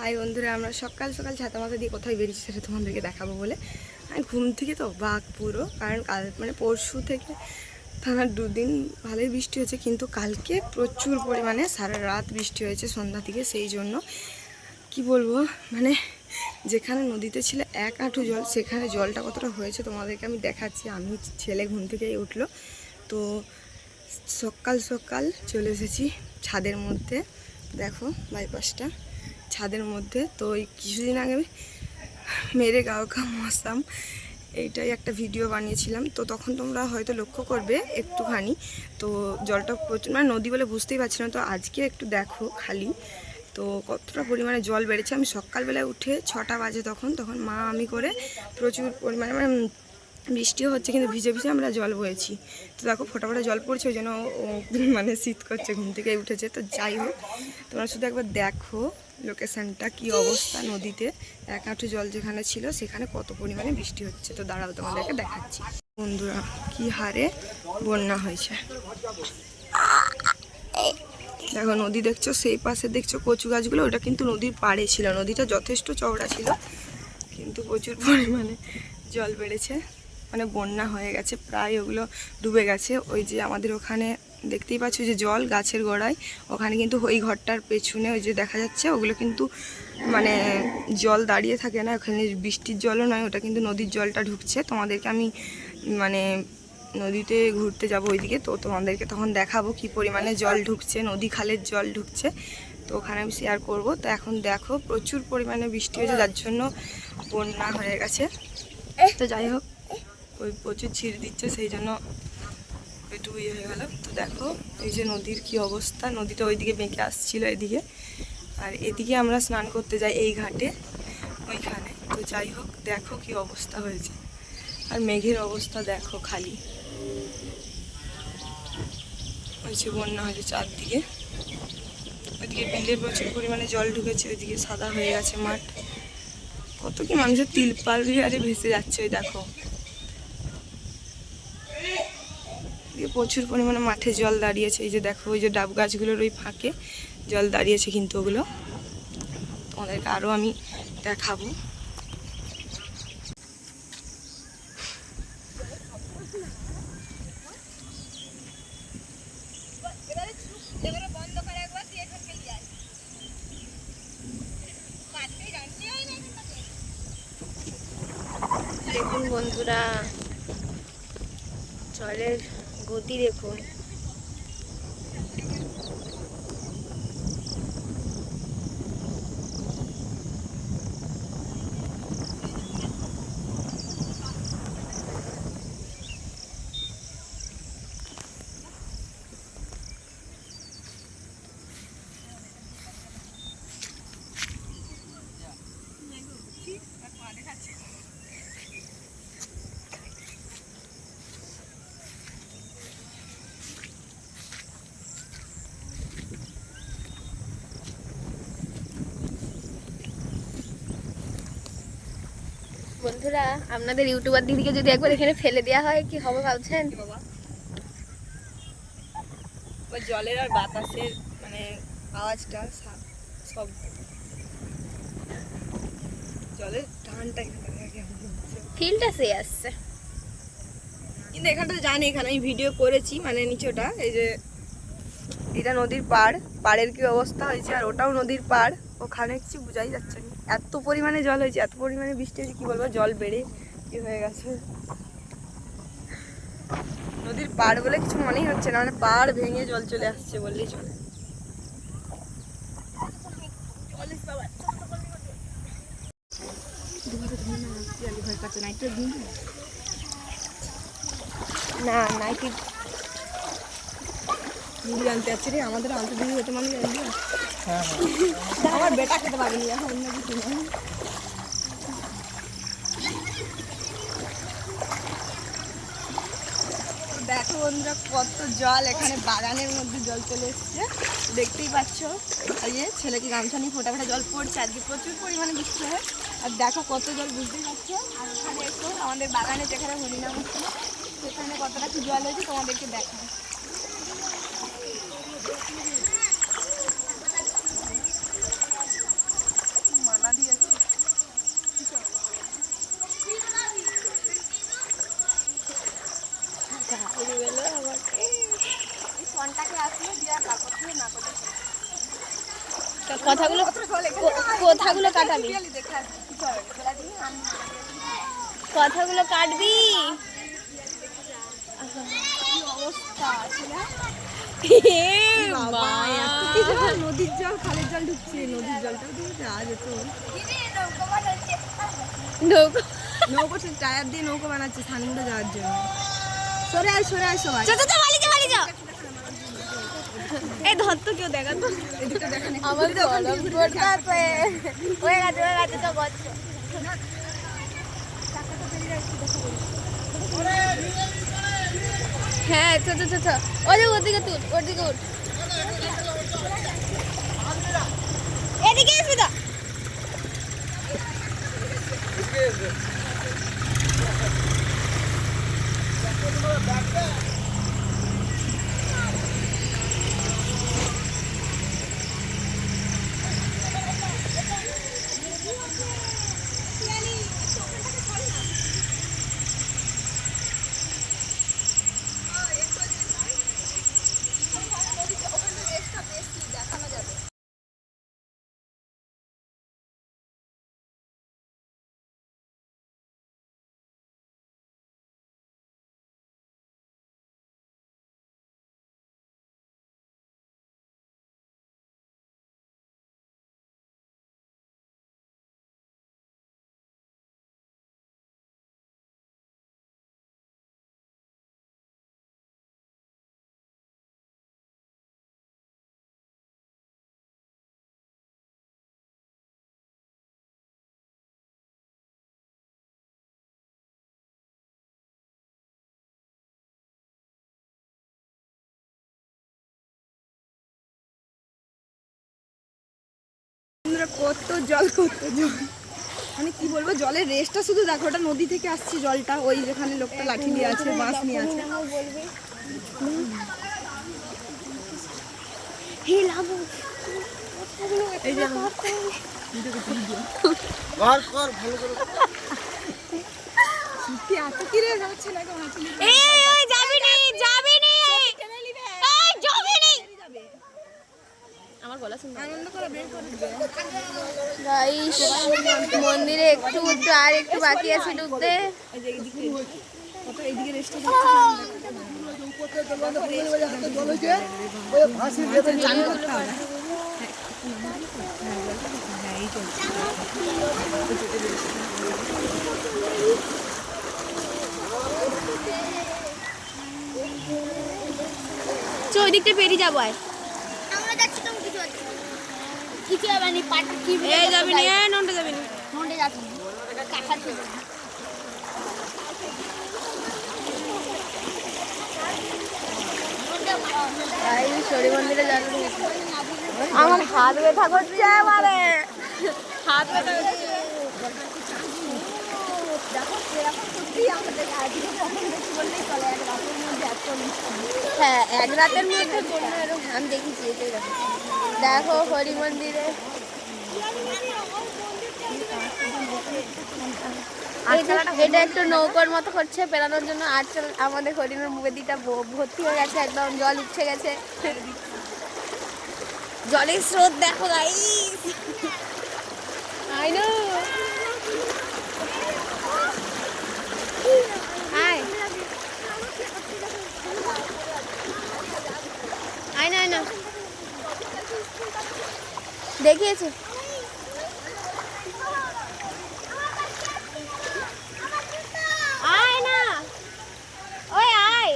High বন্ধুরা, আমরা সকাল সকাল ছাতা মাথা দিয়ে কোথায় বেরিয়েছি সেটা তোমাদেরকে দেখাবো বলে। আমি ঘুম থেকে তো বাঘ পুরো, কারণ কাল মানে পরশু থেকে টানা দুদিন ভালোই বৃষ্টি হয়েছে, কিন্তু কালকে প্রচুর পরিমাণে সারা রাত বৃষ্টি হয়েছে সন্ধ্যা থেকে, সেই জন্য কি বলব মানে যেখানে নদীতে ছিল এক আঁটু জল, সেখানে জলটা কতটা হয়েছে তোমাদেরকে আমি দেখাচ্ছি। আমি ছেলে ঘুম থেকেই উঠল, তো সকাল সকাল চলে এসেছি ছাদের মধ্যে। দেখো বাইপাসটা ছাদের মধ্যে। তো এই কিছুদিন আগে মেরে গাও কা মৌসাম এইটাই একটা ভিডিও বানিয়েছিলাম। তো তখন তোমরা হয়তো লক্ষ্য করবে একটুখানি। তো জলটা প্রচুর মানে নদী বলে বুঝতেই পারছি না। তো আজকে একটু দেখো খালি। তো কতটা পরিমাণে জল বেড়েছে। আমি সকালবেলায় উঠে ছটা বাজে তখন তখন মা আমি করে প্রচুর পরিমাণে মানে বৃষ্টিও হচ্ছে কিন্তু ভিজে ভিজে আমরা জল বয়েছি। তো দেখো ফোটা ফোটা জল পড়ছে, ওই জন্য মানে শীত করছে, ঘুম থেকে উঠেছে। তো যাই হোক, তোমরা শুধু একবার দেখো। লোকেশানটা কি অবস্থা নদীতে? এক হাঁটু জল যেখানে ছিল, সেখানে কত পরিমাণে বৃষ্টি হচ্ছে? তো দাঁড়াও, তোমাদেরকে দেখাচ্ছি। বন্ধুরা, কি হারে বন্যা হয়েছে। দেখো, নদী দেখছ, সেই পাশে দেখছ কচু গাছগুলো, ওটা কিন্তু নদীর পাড়ে ছিল। নদীটা যথেষ্ট চওড়া ছিল, কিন্তু প্রচুর পরিমাণে জল বেড়েছে। মানে বন্যা হয়ে গেছে, প্রায় ওগুলো ডুবে গেছে। ওই যে আমাদের ওখানে দেখতেই পাচ্ছ যে জল গাছের গোড়ায়। ওখানে কিন্তু ওই ঘরটার পেছনে ওই যে দেখা যাচ্ছে, ওগুলো কিন্তু মানে জল দাঁড়িয়ে থাকে না। ওখানে বৃষ্টির জলও নয়, ওটা কিন্তু নদীর জলটা ঢুকছে। তোমাদেরকে আমি মানে নদীতে ঘুরতে যাব ওইদিকে, তো তোমাদেরকে তখন দেখাবো কি পরিমাণে জল ঢুকছে, নদী খালের জল ঢুকছে। তো ওখানে আমি শেয়ার করব। তো এখন দেখো, প্রচুর পরিমাণে বৃষ্টি হয়েছে, যার জন্য বন্যা হয়ে গেছে। তো যাই হোক, ওই প্রচুর ছিঁড়ে দিচ্ছে, সেই জন্য একটু ইয়ে হয়ে গেল। তো দেখো, এই যে নদীর কি অবস্থা, নদীটা ওইদিকে বেঁকে আসছিল এদিকে। আর এদিকে আমরা স্নান করতে যাই এই ঘাটে, ওইখানে। তো যাই হোক, দেখো কি অবস্থা হয়েছে। আর মেঘের অবস্থা দেখো খালি। হয়েছে বন্যা হয়েছে চারদিকে। ওইদিকে বিলে প্রচুর পরিমাণে জল ঢুকেছে, ওইদিকে সাদা হয়ে গেছে মাঠ। কত কি মানুষের তিলপাল বিহারে ভেসে যাচ্ছে ওই দেখো। এদিকে প্রচুর পরিমাণে মাঠে জল দাঁড়িয়েছে। এই যে দেখো, ওই যে ডাব গাছগুলোর ওই ফাঁকে জল দাঁড়িয়েছে কিন্তু ওগুলো। তোমাদেরকে আরও আমি দেখাবো। বন্ধুরা, জলের গতি দেখুন বন্ধুরা আপনাদের ইউটিউবার দিদিকে যদি একবার এখানে ফেলে দেওয়া হয় কি হবে ভাবছেন? বাবা জলের আর বাতাসের মানে আওয়াজটা সব জলের টানটা ফিলটা সে আসছে। কিন্তু এখানটা জানি এখানে আমি ভিডিও করেছি মানে নিচেটা এই যে এটা নদীর পাড় পাড়ের কি অবস্থা হয়েছে আর ওটাও নদীর পাড় ওখানে কিছু বোঝাই যাচ্ছে না। এত পরিমাণে জল হয়েছে, এত পরিমাণে বৃষ্টি হয়েছে, কি বলব? জল বেড়ে কি হয়ে গেছে? নদীর পাড় বলে কিছু মনেই হচ্ছে না মানে পাড় ভেঙে জল চলে আসছে বললেই চলে। না নাইটি মুড়ি আনতে যাচ্ছে রে আমাদের আনতে দিদি হতে মানুষ জানবি আমার বেটা খেতে পারেনি এখন অন্য কিছু না দেখো বন্ধুরা কত জল এখানে বাগানের মধ্যে জল চলে এসছে। দেখতেই পাচ্ছ এই যে ছেলেকে গামছা নিয়ে ফোটা ফোটা জল পড়ছে আজকে প্রচুর পরিমাণে বৃষ্টি হয়। আর দেখো কত জল বুঝতেই পারছ? আর ওখানে একটু আমাদের বাগানে যেখানে হরিনাম হচ্ছে সেখানে কতটা কি জল হয়েছে তোমাদেরকে দেখায় কথাগুলো কো- কথাগুলো কাটাবি কথাগুলো কাটবি? নদীর জল খালের জল ঢুকছে নদীর জলটাও দিয়ে যাওয়া যেত নৌকো। নৌকো টায়ার দিয়ে নৌকো বানাচ্ছে সানমুন্ডে যাওয়ার জন্য। সরে আয় সরে আয় সবাই। এই ধর তো কেউ দেখা তো। আমার হয়ে গেছে হয়ে গেছে তো গচ্ছ হ্যাঁ চো চো চো চো। ওদিকে ওদিকে তুল ওদিকে উঠ। এদিকে আসবি তো। বন্ধুরা, কত জল কত জল। মানে কি বলব জলের রেসটা শুধু দেখো ওটা নদী থেকে আসছে জলটা ওই যেখানে লোকটা লাঠি নিয়ে আছে বাঁশ নিয়ে আছে। হে লাবু এই যে কর কর ভালো করে সত্যি এত কি রে যাচ্ছে না কেমন এই এই যাবি নি যাবি নি এই যাবি নি আমার গলা শুনতে আনন্দ করে বের করে দিবে গাইস মন্দিরে একটু আর একটু বাকি আছে ঢুকতে। চো ওই দিকটা পেরিয়ে যাব আয় আমরা যাচ্ছি তো কিছু হচ্ছে না। কিছু হবে? না পাট কি এই যাবি নি? এই নন্টে যাবি নি? নন্ডে যাচ্ছি। কাঁঠাল ছিল। আমার হাত ব্যথা করছে আমার। হাত ব্যথা করছে। করছে হ্যাঁ এক রাতের মধ্যে কোনো এরকম আমি দেখেছি এটাই দেখো। দেখো হরি মন্দিরে। এটা- এটা একটু নৌকার মতো করছে পেরানোর জন্য আর চল- আমাদের হরিণের মুবেদিটা ভর্তি হয়ে গেছে একদম জল উঠছে গেছে। জলের স্রোত দেখো গাইস আই নো হাই আয় না আয় না দেখিয়েছে আয় না ওই আয়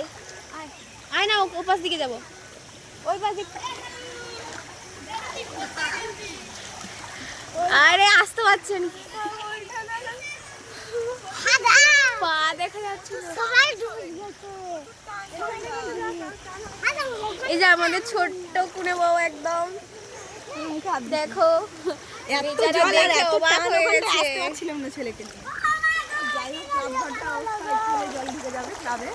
আয় আয় না ও- ও পাশ দিকে যাব ওই পাশ দিকে আরে আসতে পারছেন পা দেখা যাচ্ছে না। সবাই ডুবে গেছে এই যে আমাদের ছোট্ট কুনে বউ একদম দেখো এত বেচারা জল আর দেখে এত অবাক টান হয়ে ওখানটায় গেছে। আসতে পারছিলাম না ছেলেকে। নিয়ে। যাই হোক ক্লাবঘরটা জল ঢুকে যাবে ক্লাবে।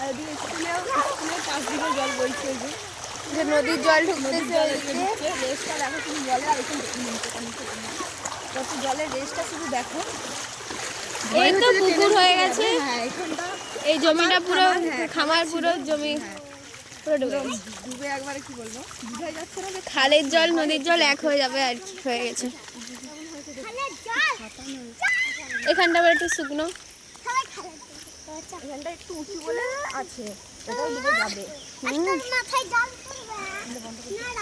আর এদিকে স্কুলেও স্কুলের পাশ দিকে জল বইছে যে। যে নদীর জল ঢুকতেছে জল ওইদিকে। ঢুকছে। রেসটা দেখো তুমি জলে আর এখানে কত জলের রেসটা শুধু দেখো। এই তো পুকুর হয়ে গেছে। হ্যাঁ এই জমিটা পুরো খামার, হ্যাঁ, পুরো জমি। পুরো ডুবে একবারে কি বলব? বুঝাই যাচ্ছে না যে খালের জল নদীর জল এক হয়ে যাবে আর কি হয়ে গেছে। এখানটা আবার একটু শুকনো। এখানটা একটু উঁচু বলে আছে। ওটাও ডুবে যাবে। মাথায় জল পড়বে। না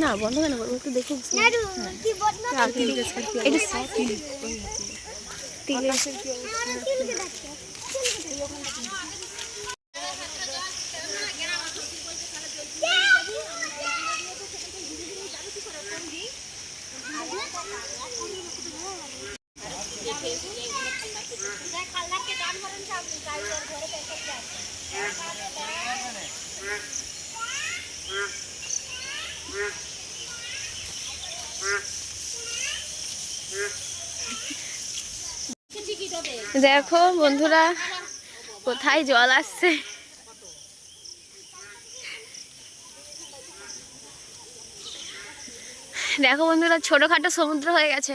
না বন্ধ কেন করব? একটু দেখে না কি একটু দেখো বন্ধুরা কোথায় জল আসছে? দেখো বন্ধুরা ছোটোখাটো সমুদ্র হয়ে গেছে।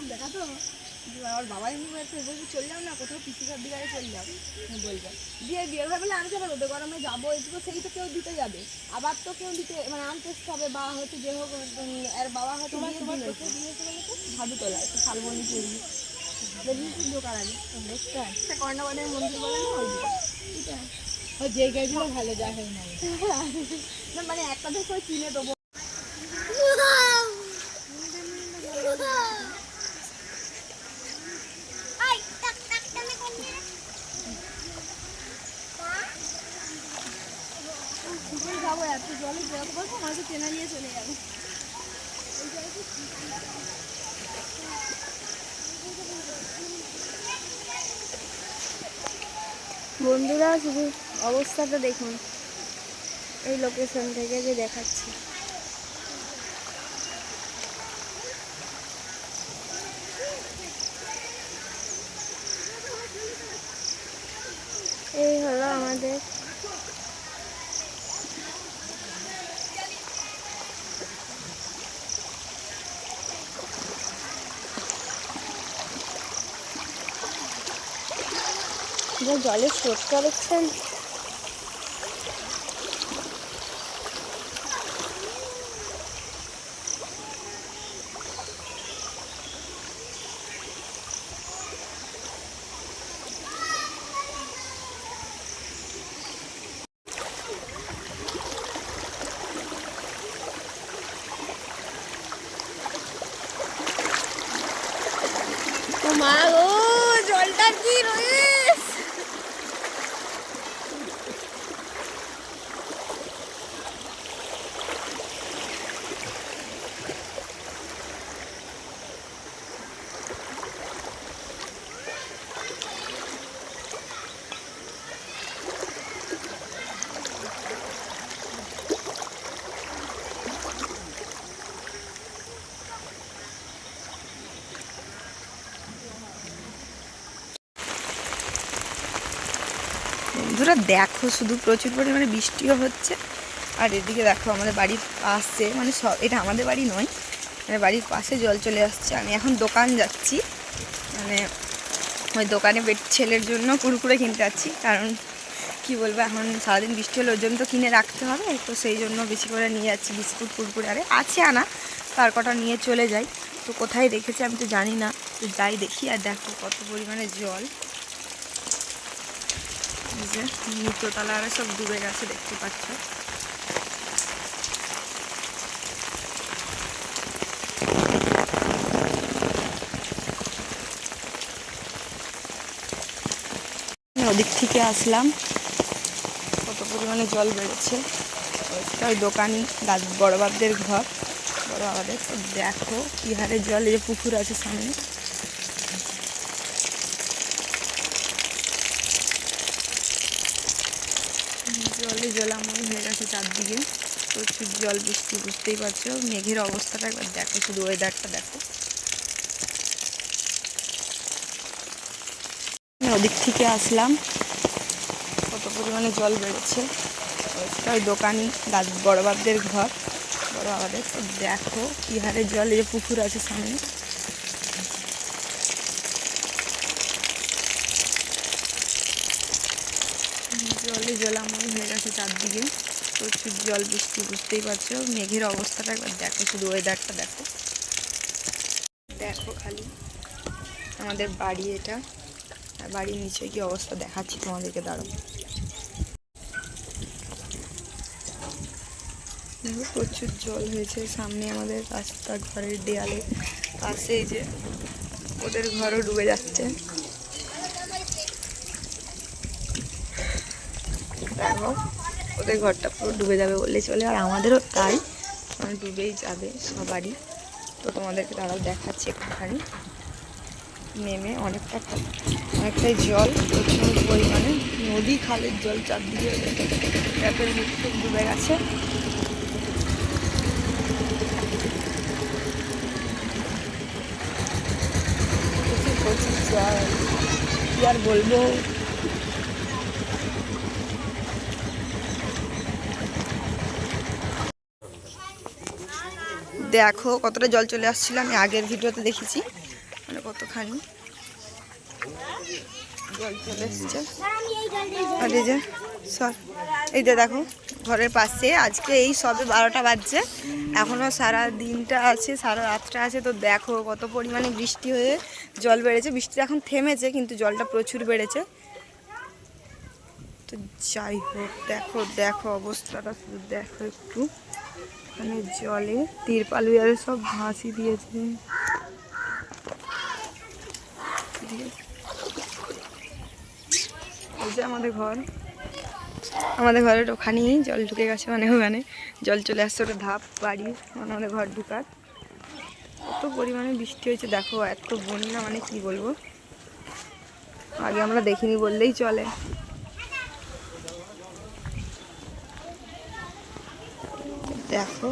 আমার বাবাই বলছে বলছি চলে যাও না? কোথাও পিসি পিসিকার দিকে চলে যাও বলবে দিয়ে বিয়ের ভাই বলে আমি যাব রোদে গরমে যাব এদিকে সেই তো কেউ দিতে যাবে। আবার তো কেউ দিতে মানে আনতে হবে বা হয়তো যে হোক আর বাবা হয়তো ভাবি তোলা শালবনি চুরি যদি দোকান আগে সে কর্ণবাদের মন্দির বলে না? ওই। ওই জায়গাগুলো ভালো যা হয় না মানে একটা ওই চিনে দেবো আই টাক টাক টানে কোন দিয়ে যাব এত জলে বেরোতে পারব মাঝে চেনা নিয়ে চলে যাব বন্ধুরা শুধু অবস্থাটা দেখুন। এই লোকেশন থেকে যে দেখাচ্ছি। এই হলো আমাদের জলের স্রোতটা দেখছেন ও মা গো জলটা কি রয়েছে বন্ধুরা দেখো, শুধু প্রচুর পরিমাণে বৃষ্টিও হচ্ছে। আর এদিকে দেখো, আমাদের বাড়ির পাশে মানে সব এটা আমাদের বাড়ি নয় মানে বাড়ির পাশে জল চলে আসছে। আমি এখন দোকান যাচ্ছি মানে ওই দোকানে বেট ছেলের জন্য কুরকুরে কিনতে যাচ্ছি। কারণ কি বলব, এখন সারাদিন বৃষ্টি হলে ওর জন্য তো কিনে রাখতে হবে, তো সেই জন্য বেশি করে নিয়ে যাচ্ছি বিস্কুট, কুরকুরে। আরে আছে আনা, তার কটা নিয়ে চলে যাই। তো কোথায় রেখেছে আমি তো জানি না, তো যাই দেখি আর দেখো কত পরিমাণে জল। যে নিচতলা আর সব ডুবে গেছে, দেখতে পাচ্ছ। ওদিক থেকে আসলাম। কত পরিমাণে জল বেড়েছে ওই দোকানি দাদ বড় বাবদের ঘর। বড় বাবাদের দেখো কি হারে জল, এই পুকুর আছে সামনে জলাময় হয়ে গেছে চারদিকে প্রচুর জল বৃষ্টি বুঝতেই পারছ? মেঘের অবস্থাটা একবার দেখো শুধু ওয়েদারটা দেখো। ওদিক থেকে আসলাম। কত পরিমাণে জল বেড়েছে ওই দোকানি গাছ বড় বাবদের ঘর। বড় বাবাদের তো দেখো কি হারে জল এই পুকুর আছে সামনে। জলে জলাময় হয়ে গেছে চারদিকে। প্রচুর জল, বৃষ্টি, বুঝতেই পারছ? মেঘের অবস্থাটা একবার দেখো, শুধু ওয়েদারটা দেখো। দেখো খালি আমাদের বাড়ি এটা। আর বাড়ির নিচে কি অবস্থা দেখাচ্ছি তোমাদেরকে দাঁড়ো দেখো প্রচুর জল হয়েছে সামনে আমাদের রাস্তা ঘরের দেয়ালে। পাশে যে ওদের ঘরও ডুবে যাচ্ছে। দেখো। ওদের ঘরটা পুরো ডুবে যাবে বললেই চলে, আর আমাদেরও তাই। মানে ডুবেই যাবে সবারই। তো তোমাদেরকে তারাও দেখাচ্ছি একটুখানি। নেমে অনেকটা অনেকটাই জল, প্রচুর পরিমাণে। নদী খালের জল চারদিকে ট্যাপের মুখ ডুবে গেছে। কি আর বলব? দেখো কতটা জল চলে আসছিল, আমি আগের ভিডিওতে দেখেছি। মানে কতখানি জল চলে এসছে এই যে দেখো, ঘরের পাশে, আজকে এই সবে বারোটা বাজছে। এখনও সারা দিনটা আছে, সারা রাতটা আছে। তো দেখো কত পরিমাণে বৃষ্টি হয়ে জল বেড়েছে। বৃষ্টি এখন থেমেছে, কিন্তু জলটা প্রচুর বেড়েছে। তো যাই হোক, দেখো দেখো অবস্থাটা শুধু দেখো একটু। মানে জলে তিরপাল উয়ারে সব ভাসি দিয়েছে। যে আমাদের ঘর। আমাদের ঘরের ওখানেই জল ঢুকে গেছে মানে ওখানে। জল চলে আসছে, ওটা ধাপ বাড়ি মানে আমাদের ঘর ঢুকার। কত পরিমাণে বৃষ্টি হয়েছে, দেখো, এত বন্যা মানে কি বলব? আগে আমরা দেখিনি বললেই চলে। দেখো,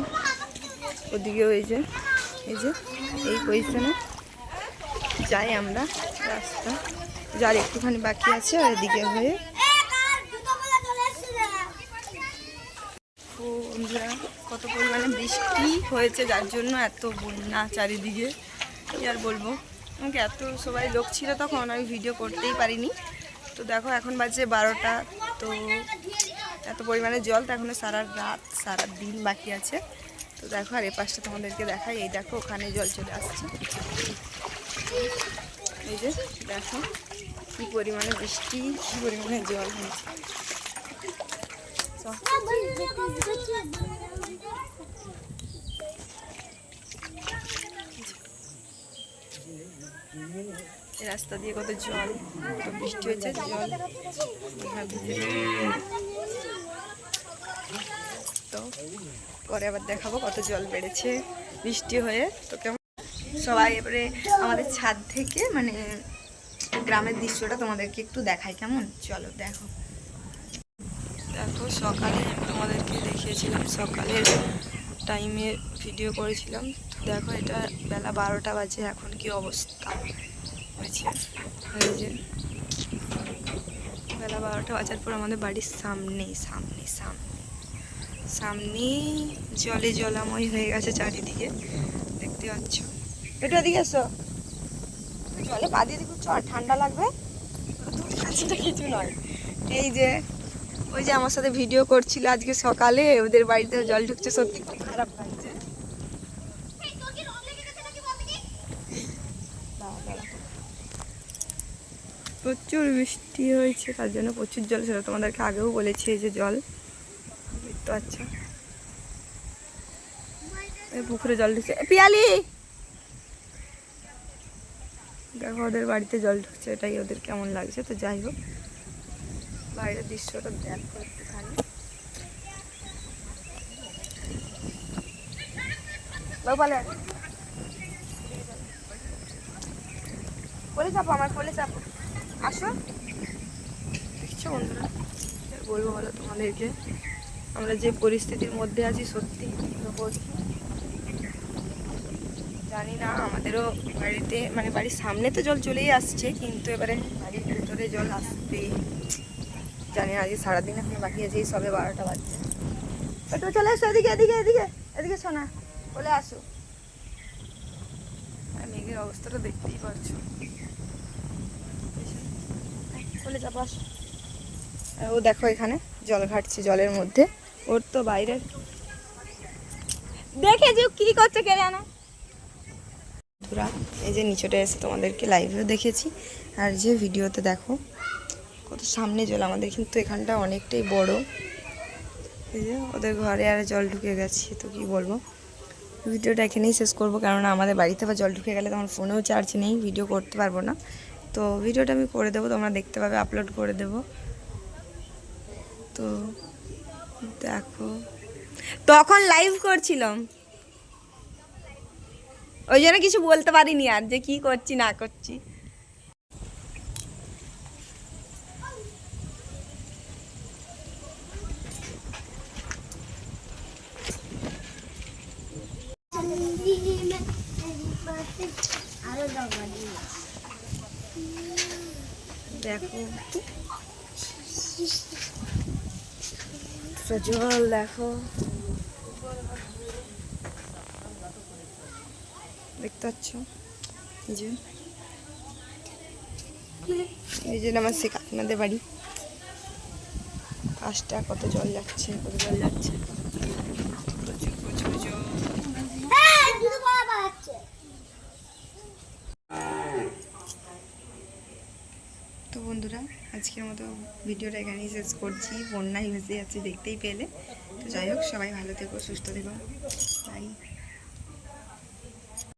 ওদিকে ওই যে, এই যে, এই পজিশনে যাই আমরা রাস্তা। যার একটুখানি বাকি আছে আর এদিকে হয়ে। কত পরিমাণে বৃষ্টি হয়েছে, যার জন্য এত বন্যা চারিদিকে। কি আর বলব? আমাকে এত সবাই লোক ছিল তখন, আমি ভিডিও করতেই পারিনি। তো দেখো, এখন বাজে বারোটা, তো এত পরিমাণে জল, তো এখনও সারা রাত, সারা দিন বাকি আছে। তো দেখো, আর এ পাশটা তোমাদেরকে দেখাই। এই দেখো, ওখানে জল চলে আসছে। এই যে, দেখো, কি পরিমাণে বৃষ্টি, কি পরিমাণে জল হয়েছে। রাস্তা দিয়ে কত জল বৃষ্টি হয়েছে জল। তো পরে আবার দেখাবো কত জল বেড়েছে, বৃষ্টি হয়ে। তো কেমন? সবাই এবারে আমাদের ছাদ থেকে মানে গ্রামের দৃশ্যটা তোমাদেরকে একটু দেখাই, কেমন? চলো দেখো। দেখো, সকালে আমি তোমাদেরকে দেখিয়েছিলাম, সকালের টাইমে ভিডিও করেছিলাম। দেখো, এটা বেলা বারোটা বাজে, এখন কি অবস্থা হয়েছে? এই যে, বেলা বারোটা বাজার পর আমাদের বাড়ির সামনে সামনে সামনে সামনেই জলে জলাময় হয়ে গেছে চারিদিকে। দেখতে পাচ্ছ। একটু এদিকে এসো। জলে পা দিয়ে দেখো চল ঠান্ডা লাগবে। কিছু নয়। এই যে, ওই যে আমার সাথে ভিডিও করছিল আজকে সকালে, ওদের বাড়িতে জল ঢুকছে, সত্যি খুব খারাপ লাগছে। প্রচুর বৃষ্টি হয়েছে, তার জন্য প্রচুর জল ছিল। তোমাদেরকে আগেও বলেছি যে জল। দেখতে পাচ্ছ পুকুরে জল ঢুকছে। পিয়ালি! দেখো, ওদের বাড়িতে জল ঢুকছে, এটাই ওদের কেমন লাগছে, তো যাই হোক। বাইরের দৃশ্যটা দেখো একটুখানি। চাপো আমার আসো। বলব বলো তোমাদেরকে? আমরা যে পরিস্থিতির মধ্যে আছি, সত্যি জানি না, আমাদেরও বাড়িতে মানে বাড়ির সামনে তো জল চলেই আসছে, কিন্তু এবারে বাড়ির ভেতরে জল আসবে জানি না, আজকে সারাদিন এখন বাকি আছে, এই সবে বারোটা বাজছে। একটু চলে আসো এদিকে এদিকে এদিকে এদিকে শোনা চলে আসো। মেঘের অবস্থাটা দেখতেই পাচ্ছ। চলে যাব, আসো। ও দেখো এখানে, জল ঘাটছে জলের মধ্যে। ওর তো বাইরে। দেখে যে ও কি করছে কে জানো। বন্ধুরা, এই যে নিচেটা এসে তোমাদেরকে লাইভেও দেখেছি। আর যে ভিডিওতে দেখো, কত সামনে জল, আমাদের কিন্তু এখানটা অনেকটাই বড়। এই যে ওদের ঘরে আর জল ঢুকে গেছে, তো কি বলব। ভিডিওটা এখানেই শেষ করব, কেননা আমাদের বাড়িতে আবার জল ঢুকে গেলে তোমার ফোনেও চার্জ নেই ভিডিও করতে পারব না। তো ভিডিওটা আমি করে দেবো, তোমরা দেখতে পাবে আপলোড করে দেবো। তো দেখো। তখন লাইভ করছিলাম। ওই জন্য কিছু বলতে পারিনি আর যে কি করছি, না করছি। দেখো। তো জল দেখো। দেখতে পাচ্ছ? এই যে। আমার সে কাকিমাদের বাড়ি। পাঁচটা কত জল যাচ্ছে, কত জল যাচ্ছে প্রচুর প্রচুর জল হ্যাঁ দুটো বড় বাড়াচ্ছে তো বন্ধুরা আজকের মতো ভিডিওটা এখানেই শেষ করছি। বন্যায় ভেসে যাচ্ছে দেখতেই পেলে। তো যাই হোক, সবাই ভালো থেকো, সুস্থ থেকো।